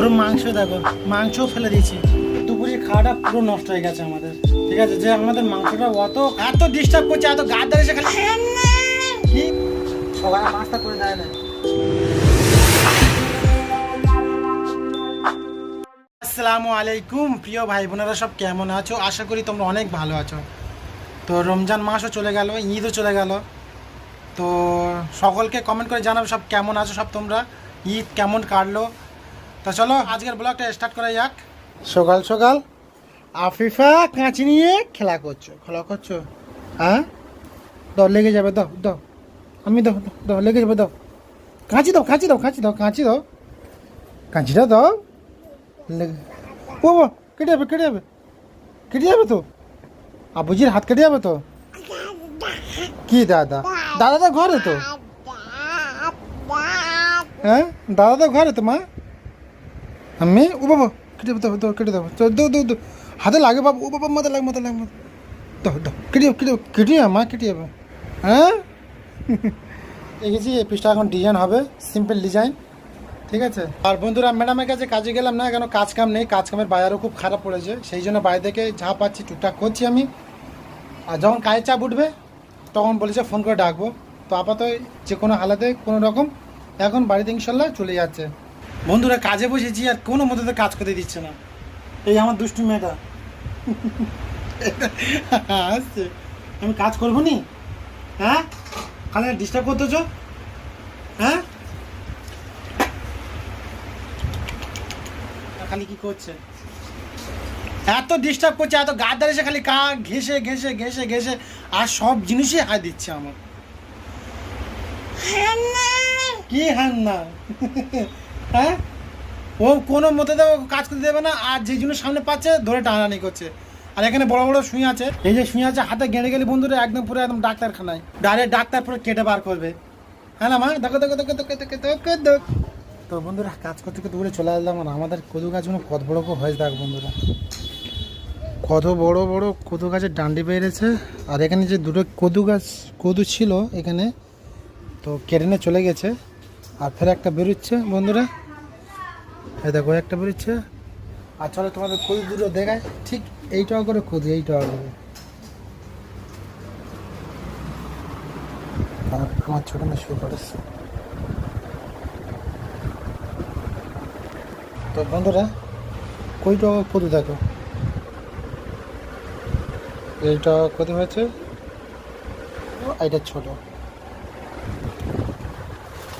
পুরো মাংস দেখো, মাংসও ফেলে দিয়েছি। দুপুরে খাওয়াটা পুরো নষ্ট হয়ে গেছে আমাদের। ঠিক আছে, যে আমাদের মাংসটা অত, এত ডিস্টার্ব করছে, এত গাদ ধরে এসে খালি কি? করে দেয় না। আসসালামু আলাইকুম, প্রিয় ভাই বোনেরা সব কেমন আছো? আশা করি তোমরা অনেক ভালো আছো। তো রমজান মাসও চলে গেল, ঈদও চলে গেল। তো সকলকে কমেন্ট করে জানাবে সব কেমন আছো সব তোমরা। ঈদ কেমন কাটলো? তো চলো আজকের ব্লগটা স্টার্ট করা যাক। সকাল সকাল আফিফা কাঁচি নিয়ে খেলা করছ খেলা করছ? হ্যাঁ? দাও লেগে যাবে দাও দাও। আমি দাও দাও, লেগে যাবে দাও। কাঁচি দাও কাঁচি দাও কাঁচি দাও কাঁচি দাও। কাঁচিটা দাও। লেগে ও কেটে যাবে কেটে যাবে। কেটে যাবে তো? আবুজির হাত কেটে যাবে তো? কি দাদা? দাদা তো ঘরে তো? হ্যাঁ? দাদা তো ঘরে তো মা? আমি, ও বাবা, কেটে দেবো দাও, কেটে দেবো তো দো দো দো হাতে লাগে বাবু, ও বাবা, মাথা লাগে মাথা লাগে, মাথা। দাও দাও, কেটে কেটে কেটে মা, কেটে যাবে হ্যাঁ? দেখেছি, এই পিসটা এখন ডিজাইন হবে সিম্পল ডিজাইন ঠিক আছে? আর বন্ধুরা ম্যাডামের কাছে কাজে গেলাম না, কেন কাজ কাম নেই, কাজ কামের বাজারও খুব খারাপ পড়েছে, সেই জন্য বাইরে থেকে যা পাচ্ছি, টুকটাক করছি আমি। আর যখন কাজের চাপ উঠবে, তখন বলেছে ফোন করে ডাকবো। তো আপাতত যে কোনো হালাতে কোনো রকম, এখন বাড়িতে ইনশাল্লাহ চলে যাচ্ছে। বন্ধুরা কাজে বসেছি আর কোনো মতো কাজ করতে দিচ্ছে না। এই আমার দুষ্টু মেয়েটা। আসছে আমি কাজ করব নি? হ্যাঁ? খালি ডিস্টার্ব করতেছ? হ্যাঁ? খালি কি করছে? এত ডিস্টার্ব করছে এত গাদার এসে খালি কা ঘেসে ঘেসে ঘেসে ঘেসে আর সব জিনিসই হাই দিচ্ছে আমার। কি হ্যান না হ্যাঁ? ও কোনো মতে তো কাজ করতে দেবে না, আর যে জিনিস সামনে পাচ্ছে, ধরে টানাটানি করছে। আর এখানে বড় বড় শুই আছে। এই যে শুই আছে, হাতে গেঁড়ে গেলে বন্ধুরা একদম পুরো একদম ডাক্তারখানায়। ডাইরেক্ট ডাক্তার পুরো কেটে বার করবে। হ্যাঁ না, মা? দেখো দেখো দেখো দেখো দেখো দেখো দেখো তো বন্ধুরা, কাজ করতে করতে দূরে চলে আসলাম, আর আমাদের কদু গাছগুলো কত বড় হয়েছে দেখ বন্ধুরা। কত বড় বড় কদু গাছের ডান্ডি বেড়েছে। আর এখানে যে দুটো কদু গাছ, কদু ছিল এখানে, তো কেটে চলে গেছে। আর ফের একটা বেরোচ্ছে, বন্ধুরা। এই দেখো, একটা বেরোচ্ছে। আর চলো তোমাদের কদু দুটো দেখায় ঠিক এইটাও করে কদু এইটাও করে। আর আমার ছোট মেয়ে শুরু করেছে তো বন্ধুরা কইটা কদু দেখো। এইটা কত হয়েছে। এইটা ছোট।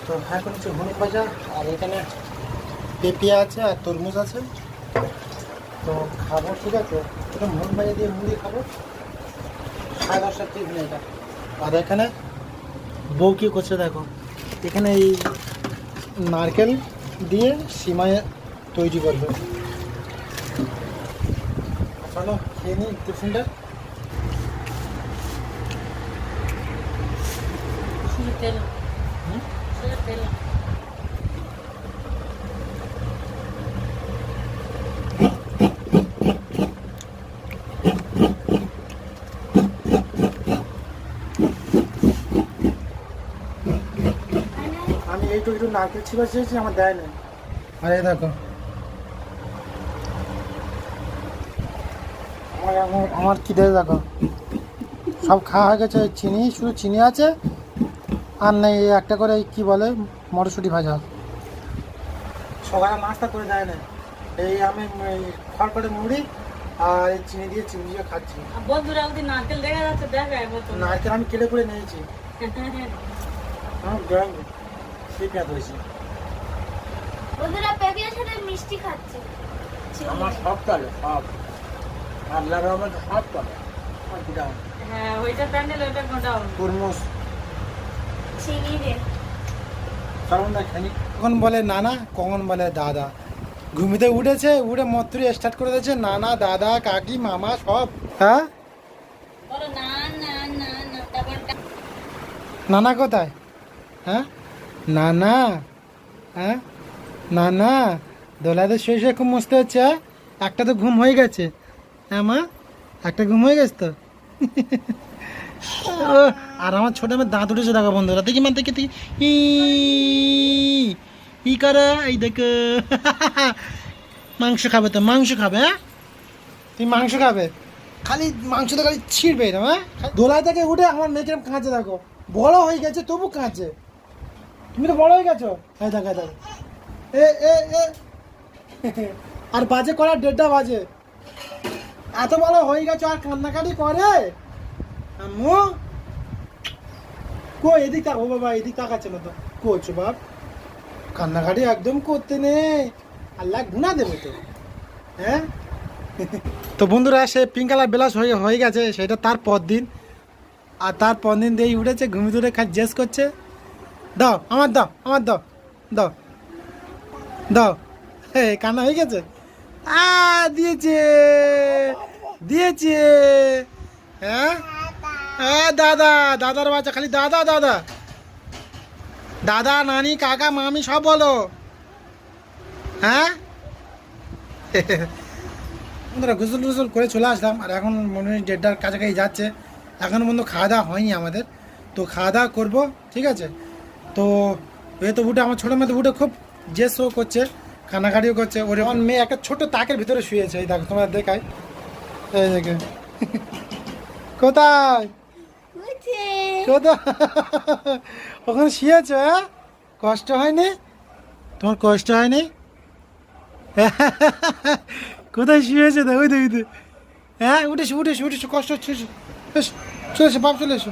তো হ্যাঁ করেছে হলুদ ভাজা, আর এখানে পেঁপে আছে আর তরমুজ আছে। তো খাব, ঠিক আছে। এটা হলুদ ভাজা দিয়ে মুড়ি খাব। সাড়ে দশটার ঠিক নেই এটা আর এখানে বউ কি করছে দেখো, এখানে এই নারকেল দিয়ে সিমাই তৈরি করবে। চলো, খেয়ে নিই টিফিনটা। তেল? শুধু আমি এইটুকু একটু নারকেল ছিপা চেয়েছি আমার দেয় না আরে দেখো। আমার আমার আমার কি দেয় দেখো। সব খাওয়া হয়ে গেছে চিনি শুধু চিনি আছে আর নেই একটা করে কি বলে মটরশুঁটি ভাজা। সকালে নাস্তা করে দেয় না। এই আমি খড়খড়ে মুড়ি আর এই চিনি দিয়ে চিনি দিয়ে খাচ্ছি। আর বন্ধুরা ওদের নারকেল দেখা যাচ্ছে দেখা নারকেল আমি কেটে করে নিয়েছি। সেই পেঁয়াজ হয়েছে। বন্ধুরা পেঁপের সাথে মিষ্টি খাচ্ছে। আমার সব চলে সব। আল্লাহ রহমান সব চলে হ্যাঁ ওইটা প্যান্ডেল ওইটা গোডাউন তরমুজ। কখন বলে নানা কখন বলে দাদা? ঘুমিতে উঠেছে উঠে মত্রী স্টার্ট করে দিয়েছে নানা দাদা কাকি মামা সব। হ্যাঁ? নানা কোথায়? হ্যাঁ? নানা? হ্যাঁ? নানা? দোলাতে শুয়ে শুয়ে খুব মস্ত হচ্ছে হ্যাঁ? একটা তো ঘুম হয়ে গেছে। হ্যাঁ মা? একটা ঘুম হয়ে গেছে তো? আর আমার ছোট মেয়ের দাঁত উঠেছে, দেখো বন্ধুরা। দেখি মা, দেখি দেখি। ই করে? এই দেখো। মাংস খাবে তো, মাংস খাবে হ্যাঁ? তুই মাংস খাবে? খালি মাংস তো খালি ছিঁড়বে না হ্যাঁ? দোলা থেকে উঠে আমার মেয়েকে এরম কাঁচে দেখো। বড় হয়ে গেছে, তবু কাঁচে তুমি তো বড় হয়ে গেছো? হ্যাঁ দেখো দেখো। এ এ এ। আর বাজে করার দেড়টা বাজে। এত বড় হয়ে গেছো আর কান্নাকাটি করে? আম্মু? কো, এদিক তাক, ও বাবা, এদিক তাকাচ্ছে না তো? কোচ বাপ কান্নাকাটি একদম করতে নেই। আল্লাহ গুণা দেবে তো। হ্যাঁ? তো বন্ধুরা, সে পিঙ্ক কালার বেলাস হয়ে হয়ে গেছে, সেটা তার পর দিন। আর তার পর দিন দিয়ে উঠেছে ঘুমি ধরে খালি জেস করছে। দাও, আমার দাও আমার দাও দাও দাও। হে, কান্না হয়ে গেছে? আ দিয়েছে দিয়েছে। হ্যাঁ হ্যাঁ? দাদা, দাদার বাচ্চা, খালি দাদা দাদা। দাদা, নানি, কাকা, মামি, সব বলো। হ্যাঁ? বন্ধুরা, গুসল টুসল করে চলে আসলাম, আর এখন মনে হয় দেড়টার কাছাকাছি যাচ্ছে। এখনও পর্যন্ত খাওয়া দাওয়া হয়নি আমাদের। তো খাওয়া দাওয়া করব, ঠিক আছে? তো এ তো উঠে আমার ছোটো মেয়ে তো উঠে খুব শো করছে, কান্নাকাটিও করছে। ওর, আমার মেয়ে একটা ছোট তাকের ভিতরে শুয়েছে, এই দেখো তোমার দেখাই। এই দেখে। কোথায়? বুঝছে ওখানে শুয়েছ হ্যাঁ? কষ্ট হয়নি? তোমার কষ্ট হয়নি? কোথায় শুয়েছে? দেখো ওই দেখি। হ্যাঁ উঠেছো উঠেছো উঠেছো কষ্ট হচ্ছে চলে এসো বাপ চলে এসো।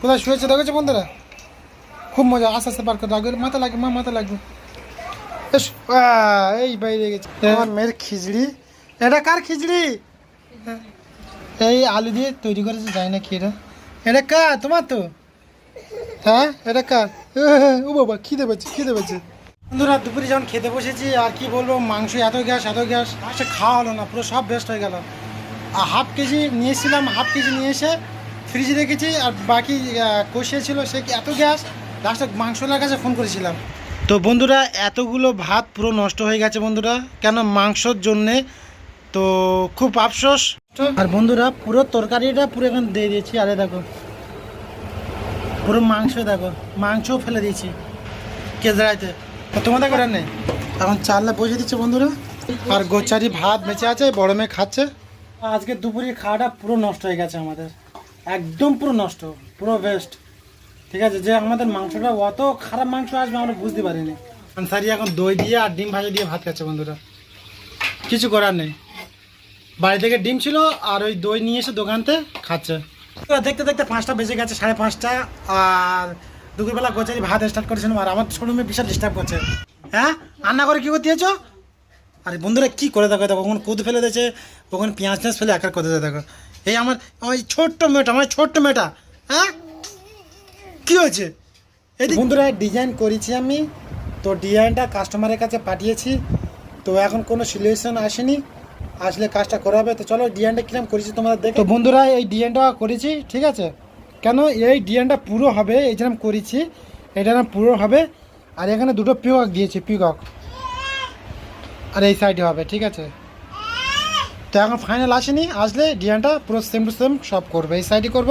কোথায় শুয়েছে দেখেছ বন্ধুরা। খুব মজা আস্তে আস্তে পার করে লাগবে মাথা লাগবে মা মাথা লাগবে। এসো এই বাইরে গেছে। আমার মেয়ের খিচড়ি। এটা কার খিচড়ি? এই আলু দিয়ে তৈরি করেছে যাই না কি এটা। এটা কার? তোমার তো? হ্যাঁ? এটা কার? ও বাবা, খিদে পাচ্ছে খিদে পাচ্ছে বন্ধুরা, দুপুরে যখন খেতে বসেছি, আর কি বলব, মাংস এত গ্যাস এত গ্যাস লাস্টে খাওয়া হলো না, পুরো সব বেস্ট হয়ে গেল। আর হাফ কেজি নিয়ে এসেছিলাম হাফ কেজি নিয়ে এসে ফ্রিজে রেখেছি, আর বাকি কষিয়ে ছিল সে কি এত গ্যাস? লাস্টে মাংসলার কাছে ফোন করেছিলাম। তো বন্ধুরা, এতগুলো ভাত পুরো নষ্ট হয়ে গেছে বন্ধুরা, কেন মাংসর জন্যে? তো খুব আফসোস। আর বন্ধুরা, পুরো তরকারিটা পুরো এখন দিয়ে দিয়েছি। আরে দেখো, পুরো মাংস দেখো, মাংসও ফেলে দিয়েছি কেজড়াইতে। তো তোমাদের করে নেই? এখন চালটা বসে দিচ্ছে বন্ধুরা। আর গোচারি ভাত বেঁচে আছে, বড় মেয়ে খাচ্ছে। আজকে দুপুরের খাওয়াটা পুরো নষ্ট হয়ে গেছে আমাদের। একদম পুরো নষ্ট, পুরো বেস্ট ঠিক আছে, যে আমাদের মাংসটা অত খারাপ মাংস আসবে, আমরা বুঝতে পারিনি। আনসারি এখন দই দিয়ে আর ডিম ভাজা দিয়ে ভাত খাচ্ছে বন্ধুরা। কিছু করার নেই। বাড়ি থেকে ডিম ছিল আর ওই দই নিয়ে এসে দোকানতে খাচ্ছে। তো দেখতে দেখতে পাঁচটা বেজে গেছে সাড়ে পাঁচটা আর দুপুরবেলা গোচারি ভাত স্টার্ট করেছিলাম আর আমার মেয়ে বিশাল ডিস্টার্ব করছে। হ্যাঁ? রান্না করে কী করতে দিয়েছ আরে বন্ধুরা কী করে দেখো দেখো কখন কুদ ফেলে দিয়েছে কখন পেঁয়াজ টেঁয়াজ ফেলে একার করতে দেখো। এই আমার ওই ছোট্ট মেয়েটা আমার ছোট্ট মেয়েটা হ্যাঁ? কি হয়েছে? এই বন্ধুরা ডিজাইন করেছি আমি। তো ডিজাইনটা কাস্টমারের কাছে পাঠিয়েছি। তো এখন কোনো সলিউশন আসেনি। আসলে কাজটা করা হবে। তো চলো ডিজাইনটা কিরম করেছি তোমরা দেখো তো বন্ধুরা এই ডিজাইনটা করেছি ঠিক আছে? কেন এই ডিজাইনটা পুরো হবে? এই যেরকম করেছি এটা পুরো হবে। আর এখানে দুটো পিকক দিয়েছি পিকক। আর এই সাইডে হবে ঠিক আছে? তো এখন ফাইনাল আসেনি আসলে ডিজাইনটা পুরো সেম টু সেম সব করব। এই সাইডে করব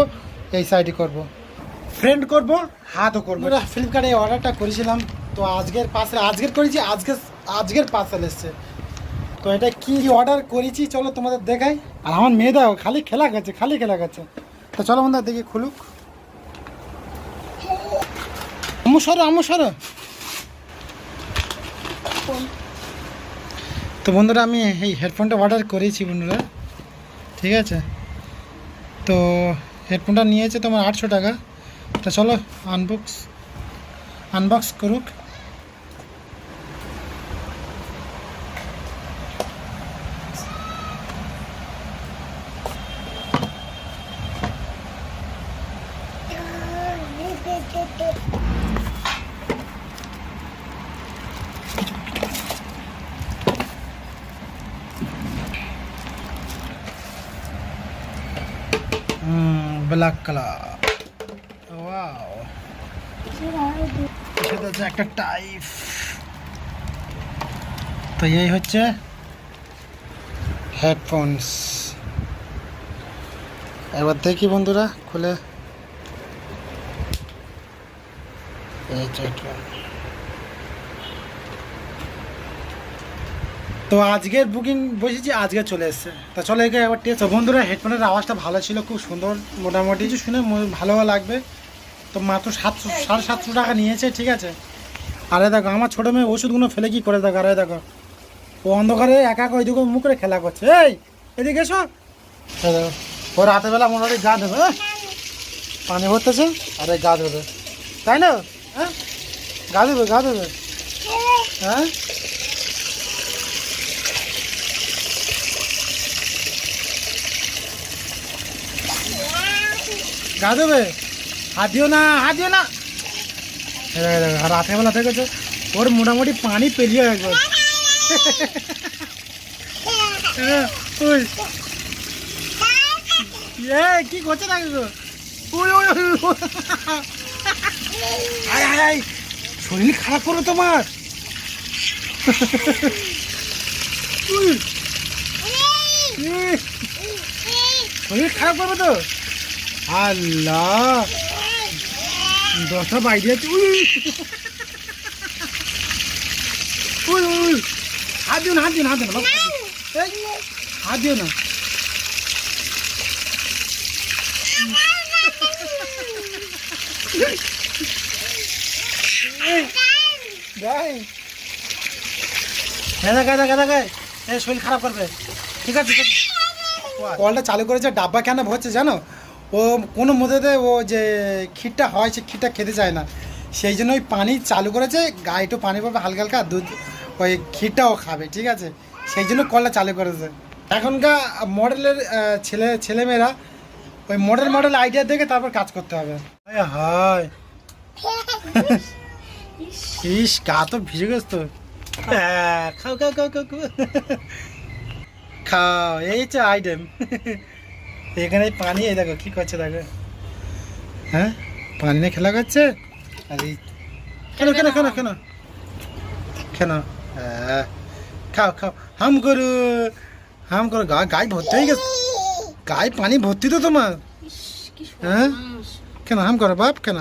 এই সাইডে করব। ফ্রেন্ড করব হাতও করব। ফ্লিপকার্টে অর্ডারটা করেছিলাম তো আজকের পার্সেল আজকের করেছি আজকে আজকের পার্সেল এসছে। তো এটা কি অর্ডার করেছি? চলো তোমাদের দেখাই। আর আমার মেয়ে দাও খালি খেলা গেছে খালি খেলা গেছে তো চলো বন্ধুরা, দেখি খুলুক। আমু সরো আমু সরো। তো বন্ধুরা, আমি এই হেডফোনটা অর্ডার করেছি বন্ধুরা। ঠিক আছে? তো হেডফোনটা নিয়েছে তোমার আটশো টাকা। তো চলো আনবক্স আনবক্স করুক। ব্ল্যাক কালার ওয়াও সেটা হচ্ছে একটা টাইপ তো এই হচ্ছে হেডফোনস এবার দেখি বন্ধুরা, খুলে। এই যে headphone। তো আজকের বুকিং বসেছি আজকে চলে এসছে। তা চলে একে একবার টেস্ট বন্ধুরা হেডফোনের আওয়াজটা ভালো ছিল খুব সুন্দর মোটামুটি কিছু শুনে ভালো লাগবে। তো মাত্র সাতশো সাড়ে সাতশো টাকা নিয়েছে ঠিক আছে? আরে দেখো আমার ছোটো মেয়ে ওষুধগুলো ফেলে কি করে দেখো? আরে দেখো ও অন্ধকারে একা একা ওইদিকে মুখ করে খেলা করছে। এই এদিকে এসো। দেখো, ও রাতেরবেলা মোটামুটি গা দেবে হ্যাঁ? পানি ভরতেছে আরে গা দেবে তাই না? হ্যাঁ? গা দেবে গা দেবে হ্যাঁ? গা দেবে হাত দিও না হাত দিও না। এই দেখো, দেখো, আর রাতের বেলা দেখেছ? ওর মোটামুটি পানি পেরিয়ে একবার কি করছে না শরীর খারাপ করো তোমার। শরীর খারাপ করবে তো? আল্লাহ। দশটা বাই দিয়েছে, উই। উই উই হাত দিও না, হাত দিও না, হাত দিও না হাত দিও। না। হ্যাঁ শরীর খারাপ করবে। ঠিক আছে। কলটা চালু করেছে, ডাব্বা কেন ভরছে জানো? ও কোনো মধ্যে ও যে ক্ষীরটা হয় সে ক্ষীরটা খেতে চায় না। সেই জন্য ওই পানি চালু করেছে গায়ে একটু পানি পাবে হালকা হালকা দুধ ওই ক্ষীরটাও খাবে ঠিক আছে? সেই জন্য কলটা চালু করেছে। এখনকার মডেলের ছেলে ছেলেমেয়েরা ওই মডেল মডেল আইডিয়া দেখে তারপর কাজ করতে হবে। হায় ইস গা তো ভিজে গেছ তো। হ্যাঁ, খাও খাও খাও খাও খাও। খাও এই হচ্ছে আইটেম এখানে পানি এই দেখো কি করছে দেখো। হ্যাঁ? পানি নিয়ে খেলা করছে? আর এই কেন কেন কেন কেন? কেন? হ্যাঁ, খাও খাও। হাম করু হাম করো গা গায়ে ভর্তি হয়ে গেছে। গায়ে পানি ভর্তি তো তোমার। হ্যাঁ? কেন হাম করো বাপ কেন?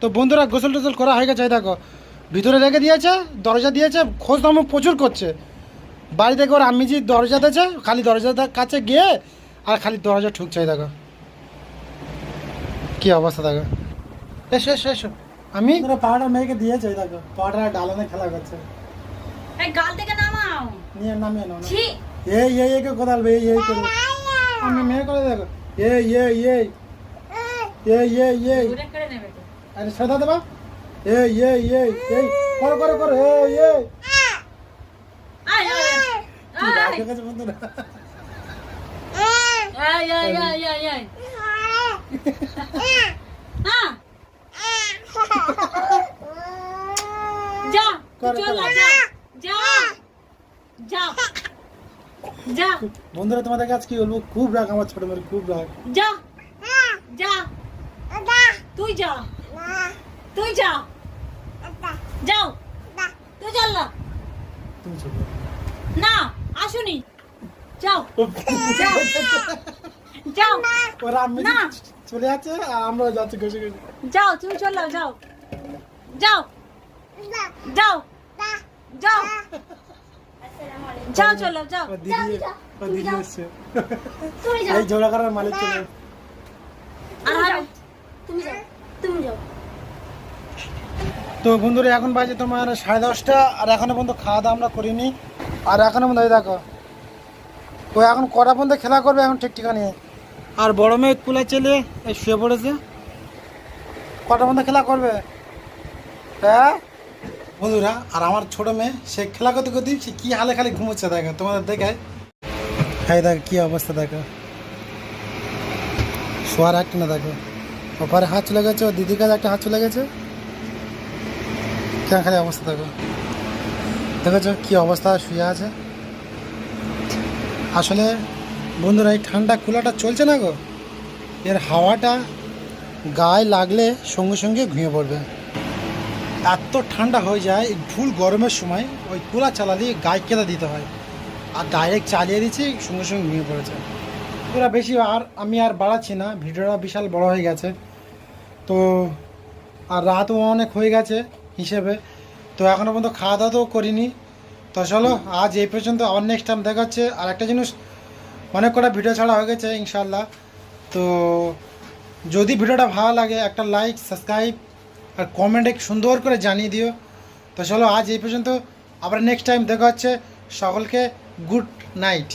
তো বন্ধুরা গোসল টোসল করা হয়ে গেছে দেখো। ভিতরে রেখে দিয়েছে দরজা দিয়েছে খোঁজ দামও প্রচুর করছে। বাড়ি থেকে ওর যে দরজা দিয়েছে খালি দরজার কাছে গিয়ে আর খালি দরজা ঠুকছে দেখো। কি অবস্থা দেখো। এসো এসো এসো। আমি পাহাড়া মেয়েকে দিয়েছে দেখো। পাহাড়া ডালানে খেলা করছে। এই গাল থেকে নামাও। নিয়ে নামিয়ে নাও ছি। এই এই এই কোদাল এই এই করে। আমি মেয়ে করে দেখো। এই এই এই। এই এই এই। দূরে করে নেবে তো। আরে সদা দেবা এই এই এই এই। করো করো করো। এই এই। আয় আয় কি আয়। রাগ গেছে বন্ধুরা? আয় আয় আয় আয় আয় হ্যাঁ যা চল। যা যা যা যা বন্ধুরা তোমাদের কাছে কি বলব? খুব রাগ আমার ছোট মেয়ের খুব রাগ। যা যা তুই যা। তুই যা। যাও। তুই চল না। না আসুনি। যাও। যাও। যাও। ওরা আমি চলে যাচ্ছে আমরা যাচ্ছি ঘষে ঘষে। যাও তুমি চলো যাও যাও। যাও। যাও। যাও। চলো যাও। ও দিদি যাও, ও তুমি দিদি এসছে। এই জোড়া করার মালিক চলে আর তুমি যাও। তুমি যাও। তো বন্ধুরা এখন বাজে তোমার সাড়ে দশটা আর এখনও পর্যন্ত খাওয়া দাওয়া আমরা করিনি। আর এখনও পর্যন্ত এই দেখো। ও এখন কটা পর্যন্ত খেলা করবে এখন ঠিক ঠিকানি নেই। আর বড় মেয়ে কুলা চেলে এই শুয়ে পড়েছে। কটা পর্যন্ত খেলা করবে? হ্যাঁ? বন্ধুরা আর আমার ছোট মেয়ে সে খেলা করতে করতে সে কী হালে খালি ঘুমোচ্ছে দেখো তোমাদের দেখায় হ্যাঁ দেখো কী অবস্থা দেখো। শোয়ার একটা না দেখো। ওপারে হাত চলে গেছে ও দিদির কাছে একটা হাত চলে গেছে। কেন খালি অবস্থা দেখো। দেখেছ কি অবস্থা শুয়ে আছে? আসলে বন্ধুরা, এই ঠান্ডা কুলাটা চলছে না গো? এর হাওয়াটা গায়ে লাগলে সঙ্গে সঙ্গে ঘুমিয়ে পড়বে। এত ঠান্ডা হয়ে যায় ভুল গরমের সময় ওই কুলা চালালে গায়ে কেদা দিতে হয়। আর ডাইরেক্ট চালিয়ে দিচ্ছি, সঙ্গে সঙ্গে ঘুমিয়ে পড়েছে। পুরা বেশি আর আমি আর বাড়াচ্ছি না, ভিডিওটা বিশাল বড় হয়ে গেছে। তো আর রাতও অনেক হয়ে গেছে হিসেবে। তো এখনও পর্যন্ত খাওয়া দাওয়া তো করিনি। তো চলো, আজ এই পর্যন্ত আবার নেক্সট টাইম দেখাচ্ছে আর একটা জিনিস, অনেক কটা ভিডিও ছাড়া হয়ে গেছে ইনশাল্লাহ তো যদি ভিডিওটা ভালো লাগে, একটা লাইক সাবস্ক্রাইব আর কমেন্টে সুন্দর করে জানিয়ে দিও। তো চলো, আজ এই পর্যন্ত আবার নেক্সট টাইম দেখা হচ্ছে। সকলকে গুড নাইট